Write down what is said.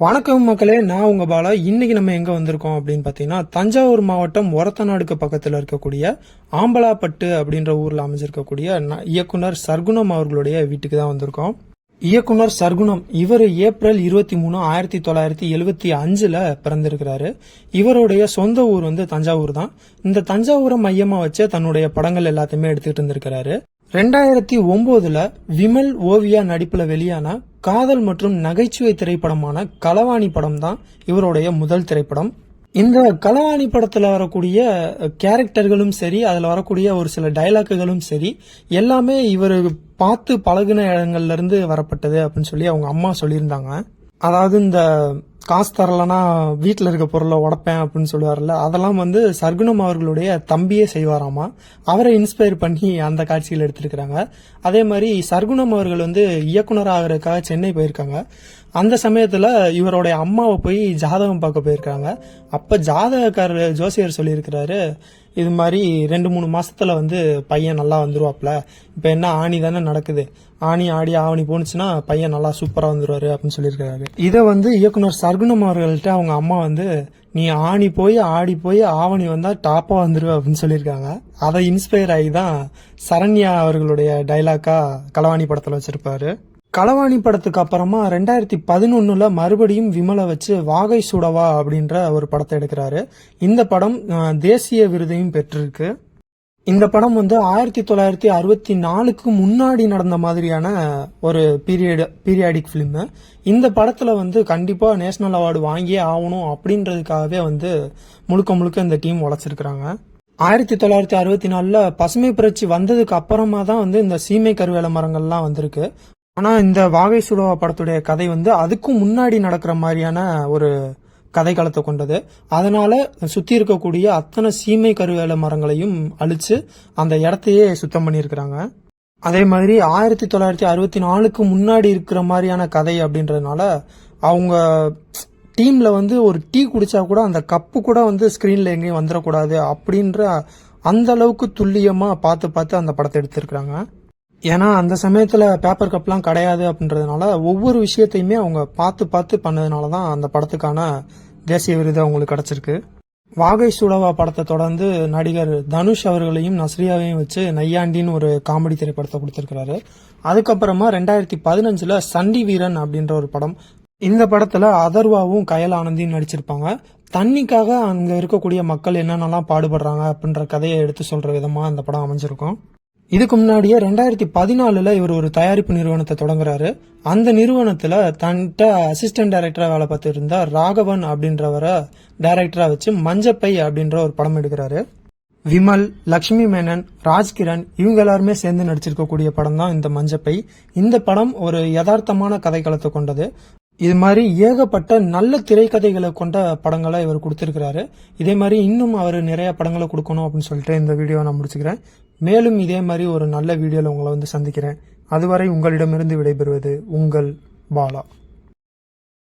வணக்கம் மக்களே நான் உங்க பாலா. இன்னைக்கு நம்ம எங்க வந்திருக்கோம் அப்படின்னு பாத்தீங்கன்னா தஞ்சாவூர் மாவட்டம் ஒரத்தநாடுக்கு பக்கத்துல இருக்கக்கூடிய ஆம்பலாப்பட்டு அப்படின்ற ஊர்ல அமைஞ்சிருக்கக்கூடிய இயக்குனர் சர்க்குணம் அவர்களுடைய வீட்டுக்கு தான் வந்திருக்கோம். இயக்குனர் சர்க்குணம் இவர் ஏப்ரல் இருபத்தி மூணு ஆயிரத்தி தொள்ளாயிரத்தி எழுவத்தி அஞ்சுல பிறந்திருக்கிறாரு. இவருடைய சொந்த ஊர் வந்து தஞ்சாவூர் தான். இந்த தஞ்சாவூரை மையமா வச்சு தன்னுடைய படங்கள் எல்லாத்தையுமே எடுத்துக்கிட்டு இருந்திருக்கிறாரு. ரெண்டாயிரத்தி ஒன்பதுல விமல் ஓவியா நடிப்புல வெளியான காதல் மற்றும் நகைச்சுவை திரைப்படமான களவாணி படம் தான் இவருடைய முதல் திரைப்படம். இந்த களவாணி படத்தில் வரக்கூடிய கேரக்டர்களும் சரி அதில் வரக்கூடிய ஒரு சில டைலாக்குகளும் சரி எல்லாமே இவர் பார்த்து பழகுன இடங்கள்லேருந்து வரப்பட்டது அப்படின்னு சொல்லி அவங்க அம்மா சொல்லியிருந்தாங்க. அதாவது இந்த காசு தரலனா வீட்டில் இருக்க பொருளை உடைப்பேன் அப்படின்னு சொல்லுவார்ல அதெல்லாம் வந்து சர்க்குணம் அவர்களுடைய தம்பியே செய்வாராமா? அவரை இன்ஸ்பயர் பண்ணி அந்த காட்சிகள் எடுத்திருக்கிறாங்க. அதே மாதிரி சர்க்குணம் அவர்கள் வந்து இயக்குனர் ஆகிறதுக்காக சென்னை போயிருக்காங்க. அந்த சமயத்தில் இவருடைய அம்மாவை போய் ஜாதகம் பார்க்க போயிருக்காங்க. அப்போ ஜாதகக்காரர் ஜோசியர் சொல்லியிருக்கிறாரு இது மாதிரி ரெண்டு மூணு மாசத்துல வந்து பையன் நல்லா வந்துருவாப்ல. இப்போ என்ன ஆணி தானே நடக்குது. ஆணி ஆடி ஆவணி போனுச்சுன்னா பையன் நல்லா சூப்பராக வந்துருவாரு அப்படின்னு சொல்லியிருக்காரு இதை வந்து இயக்குனர் சார் அவர்கள்ட்ட அவங்க அம்மா வந்து நீ ஆணி போய் ஆடி போய் ஆவணி வந்தா டாப்பா வந்துருவ அப்படின்னு சொல்லியிருக்காங்க. அதை இன்ஸ்பயர் ஆகி தான் சரண்யா அவர்களுடைய டைலாக்கா களவாணி படத்துல வச்சிருப்பாரு. களவாணி படத்துக்கு அப்புறமா ரெண்டாயிரத்தி பதினொன்னுல மறுபடியும் விமலை வச்சு வாகை சுடவா அப்படின்ற ஒரு படத்தை எடுக்கிறாரு. இந்த படம் தேசிய விருதையும் பெற்றிருக்கு. இந்த படம் வந்து ஆயிரத்தி தொள்ளாயிரத்தி அறுபத்தி நாலுக்கு முன்னாடி நடந்த மாதிரியான ஒரு பீரியட் பீரியாடிக் ஃபிலிமு இந்த படத்தில் வந்து கண்டிப்பாக நேஷனல் அவார்டு வாங்கியே ஆகணும் அப்படின்றதுக்காகவே வந்து முழுக்க முழுக்க இந்த டீம் உழைச்சிருக்கிறாங்க. ஆயிரத்தி தொள்ளாயிரத்தி அறுபத்தி நாலில் பசுமை புரட்சி வந்ததுக்கு அப்புறமா தான் வந்து இந்த சீமை கருவேல மரங்கள்லாம் வந்திருக்கு. ஆனால் இந்த வாகை சுடவா படத்துடைய கதை வந்து அதுக்கும் முன்னாடி நடக்கிற மாதிரியான ஒரு கதை காலத்தை கொண்டது. அதனால சுத்தி இருக்கக்கூடிய அத்தனை சீமை கருவேல மரங்களையும் அழிச்சு அந்த இடத்தையே சுத்தம் பண்ணியிருக்கிறாங்க. அதே மாதிரி ஆயிரத்தி தொள்ளாயிரத்தி அறுபத்தி நாலுக்கு முன்னாடி இருக்கிற மாதிரியான கதை அப்படின்றதுனால அவங்க டீம்ல வந்து ஒரு டீ குடிச்சா கூட அந்த கப்பு கூட வந்து ஸ்கிரீன்ல எங்கேயும் வந்துடக்கூடாது அப்படின்ற அந்த அளவுக்கு துல்லியமா பார்த்து பார்த்து அந்த படத்தை எடுத்திருக்கிறாங்க. ஏன்னா அந்த சமயத்துல பேப்பர் கப்லாம் கிடையாது அப்படின்றதுனால ஒவ்வொரு விஷயத்தையுமே அவங்க பார்த்து பார்த்து பண்ணதுனால தான் அந்த படத்துக்கான தேசிய விருது அவங்களுக்கு கிடைச்சிருக்கு. வாகை சுடவா படத்தை தொடர்ந்து நடிகர் தனுஷ் அவர்களையும் நஸ்ரியாவையும் வச்சு நையாண்டின்னு ஒரு காமெடி திரைப்படத்தை கொடுத்திருக்கிறாரு. அதுக்கப்புறமா ரெண்டாயிரத்தி பதினஞ்சுல சண்டி வீரன் அப்படின்ற ஒரு படம். இந்த படத்துல அதர்வாவும் கயல் ஆனந்தியும் நடிச்சிருப்பாங்க. தண்ணிக்காக அங்க இருக்கக்கூடிய மக்கள் என்னென்னலாம் பாடுபடுறாங்க அப்படின்ற கதையை எடுத்து சொல்ற விதமா அந்த படம் அமைஞ்சிருக்கும். இதுக்கு முன்னாடியே ரெண்டாயிரத்தி பதினாலுல இவர் ஒரு தயாரிப்பு நிறுவனத்தை தொடங்குறாரு. அந்த நிறுவனத்துல தன்கிட்ட அசிஸ்டன்ட் டைரக்டரா வேலை பார்த்துருந்த ராகவன் அப்படின்றவரை டைரக்டரா வச்சு மஞ்சப்பை அப்படின்ற ஒரு படம் எடுக்கிறாரு. விமல் லக்ஷ்மி மேனன் ராஜ்கிரண் இவங்க எல்லாருமே சேர்ந்து நடிச்சிருக்கக்கூடிய படம் தான் இந்த மஞ்சப்பை. இந்த படம் ஒரு யதார்த்தமான கதைக்களத்தை கொண்டது. இது மாதிரி ஏகப்பட்ட நல்ல திரைக்கதைகளை கொண்ட படங்களை இவர் கொடுத்துருக்கிறாரு. இதே மாதிரி இன்னும் அவர் நிறைய படங்களை கொடுக்கணும் அப்படின்னு சொல்லிட்டு இந்த வீடியோவை நான் முடிச்சுக்கிறேன். மேலும் இதே மாதிரி ஒரு நல்ல வீடியோவில் உங்களை வந்து சந்திக்கிறேன். அதுவரை உங்களிடமிருந்து விடைபெறுவது உங்கள் பாலா.